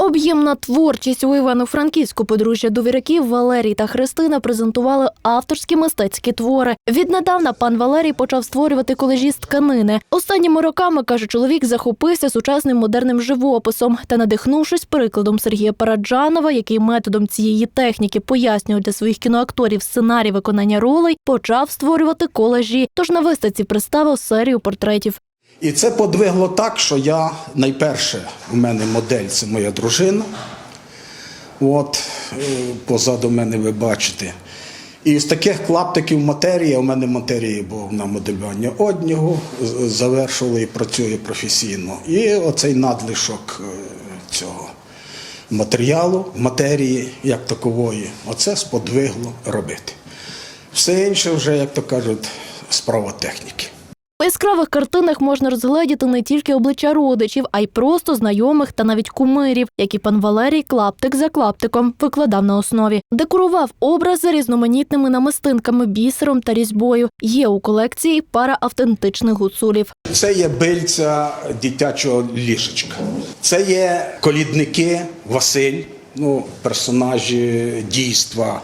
Об'ємна творчість у Івано-Франківську подружжя довіряків Валерій та Христина презентували авторські мистецькі твори. Віднедавна пан Валерій почав створювати колежі з тканини. Останніми роками каже чоловік, захопився сучасним модерним живописом та, надихнувшись прикладом Сергія Параджанова, який методом цієї техніки пояснює для своїх кіноакторів сценарій виконання ролей, почав створювати колежі. Тож на виставці представив серію портретів. І це подвигло так, що я найперше у мене модель це моя дружина. От е, позаду мене ви бачите. І з таких клаптиків матерії, у мене матерії був на моделювання одягу, завершували і працює професійно. І оцей надлишок е, цього матеріалу, матерії як такової, оце сподвигло робити. Все інше вже, як то кажуть, справа техніки. Яскравих картинах можна розгледіти не тільки обличчя родичів, а й просто знайомих та навіть кумирів, які пан Валерій клаптик за клаптиком викладав на основі. Декорував образи різноманітними намистинками, бісером та різьбою. Є у колекції пара автентичних гуцулів. Це є бильця дитячого ліжечка. Це є колідники Василь, ну, персонажі дійства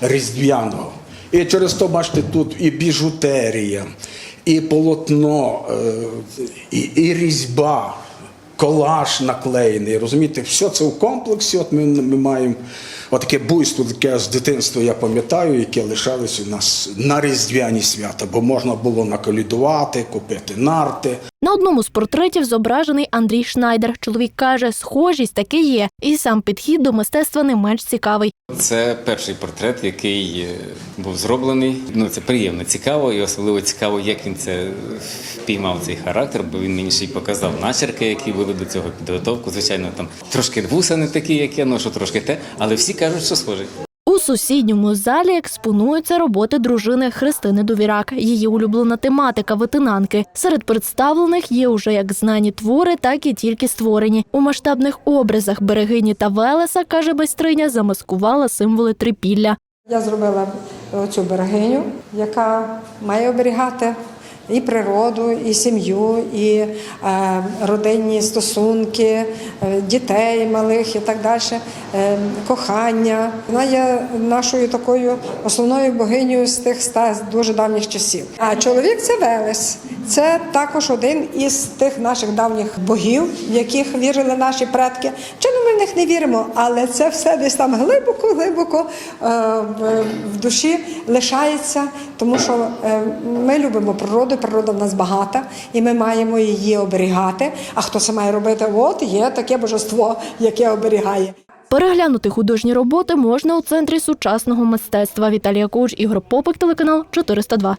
Різдвяного. І через то, бачите, тут і біжутерія, і полотно, е, і, і різьба, колаж наклеєний. Розумієте, все це в комплексі. От ми, ми маємо отаке буйство, таке з дитинства я пам'ятаю, яке лишалось у нас на різдвяні свята, бо можна було наколідувати, купити нарти. На одному з портретів зображений Андрій Шнайдер. Чоловік каже, схожість таки є, і сам підхід до мистецтва не менш цікавий. Це перший портрет, який е, був зроблений. Ну це приємно, цікаво, і особливо цікаво, як він це впіймав цей характер, бо він мені ще й показав начерки, які були до цього підготовку. Звичайно, там трошки вуса не такі, як я ношу, трошки те, але всі кажуть, що схожий. У сусідньому залі експонуються роботи дружини Христини Довірак. Її улюблена тематика витинанки. Серед представлених є уже як знані твори, так і тільки створені. У масштабних образах берегині та Велеса, каже майстриня, замаскувала символи трипілля. Я зробила цю берегиню, яка має оберігати і природу, і сім'ю, і е, родинні стосунки, е, дітей малих і так далі, е, кохання. Вона є нашою такою основною богинею з тих ста дуже давніх часів. А чоловік це Велес. Це також один із тих наших давніх богів, в яких вірили наші предки. Чи ми в них не віримо, але це все десь там глибоко, глибоко е, в, душі лишається, тому що ми любимо природу, природа в нас багата, і ми маємо її оберігати. А хто це має робити? От є таке божество, яке оберігає. Переглянути художні роботи можна у центрі сучасного мистецтва. Віталія Коуч, Ігор Попик, телеканал 402.